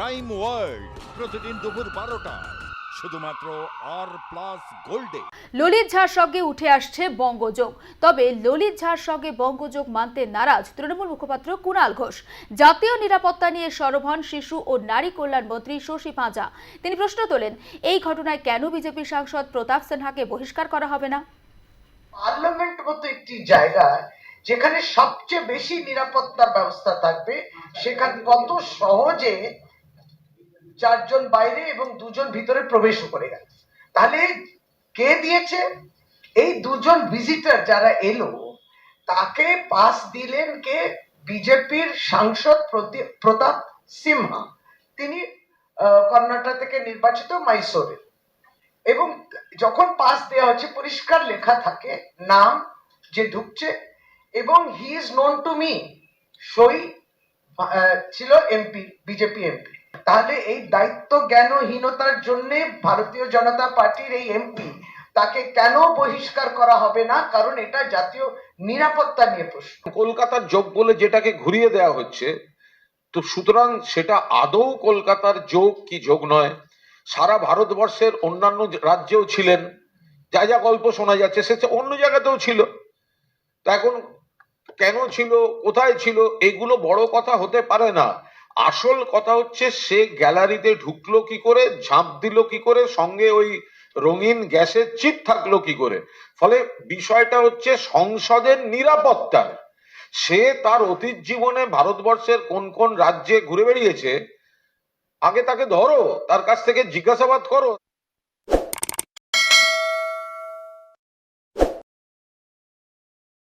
Crime world প্রতিদিন দুপুর বারোটায় শুধুমাত্র আর প্লাস গোল্ডে ললিত ঝাড় সঙ্গে উঠে আসছে বঙ্গযোগ। তবে ললিত ঝাড় সঙ্গে বঙ্গযোগ মানতে নারাজ তৃণমূল মুখপাত্র কুণাল ঘোষ। জাতীয় নিরাপত্তা নিয়ে সরব হন শিশু ও নারী কল্যাণ মন্ত্রী শশী পাঁজা তিনি প্রশ্ন তোলেন এই ঘটনায় কেন বিজেপি সাংসদ প্রতাপ সিনহাকে বহিষ্কার করা হবে না? পার্লামেন্ট মতো একটি জায়গা যেখানে সবচেয়ে বেশি নিরাপত্তার ব্যবস্থা থাকবে সেখানে কত সহজে চারজন বাইরে এবং দুজন ভিতরে প্রবেশ করে গেল তাহলে কে দিয়েছে? এই দুজন ভিজিটার যারা এলো, তাকে পাস দিলেন কে? বিজেপির সাংসদ প্রতি- প্রতাপ সিনহা। তিনি কর্ণাটক থেকে নির্বাচিত মাইসোরে এবং যখন পাস দেওয়া হচ্ছে পরিষ্কার লেখা থাকে, নাম যে ঢুকছে, এবং he is known to me সই ছিল এমপি বিজেপি এমপি তাহলে এই দায়িত্ব জ্ঞানহীনতার জন্য ভারতীয় জনতা পার্টির এই এমপি তাকে কেন বহিষ্কার করা হবে না? কারণ এটা জাতীয় নিরাপত্তা নিয়ে প্রশ্ন। কলকাতার যোগ বলে যেটাকে ঘুরিয়ে দেওয়া হচ্ছে, তো সুতরাং সেটা আদৌ কলকাতার যোগ কি যোগ নয়? সারা ভারতবর্ষের অন্যান্য রাজ্যেও ছিলেন। যা যা গল্প শোনা যাচ্ছে সে অন্য জায়গাতেও ছিল। তা এখন কেন ছিল? কোথায় ছিল? এগুলো বড় কথা হতে পারে না। আসল কথা হচ্ছে, সে গ্যালারিতে ঢুকলো কি করে, ঝাঁপ দিল কি করে, সঙ্গে ওই রঙিন গ্যাসের চিপ থাকল কি করে। ফলে বিষয়টা হচ্ছে সংসদের নিরাপত্তার সে তার অতীত জীবনে ভারতবর্ষের কোন কোন রাজ্যে ঘুরে বেড়িয়েছে, আগে তাকে ধরো, তার কাছ থেকে জিজ্ঞাসাবাদ করো।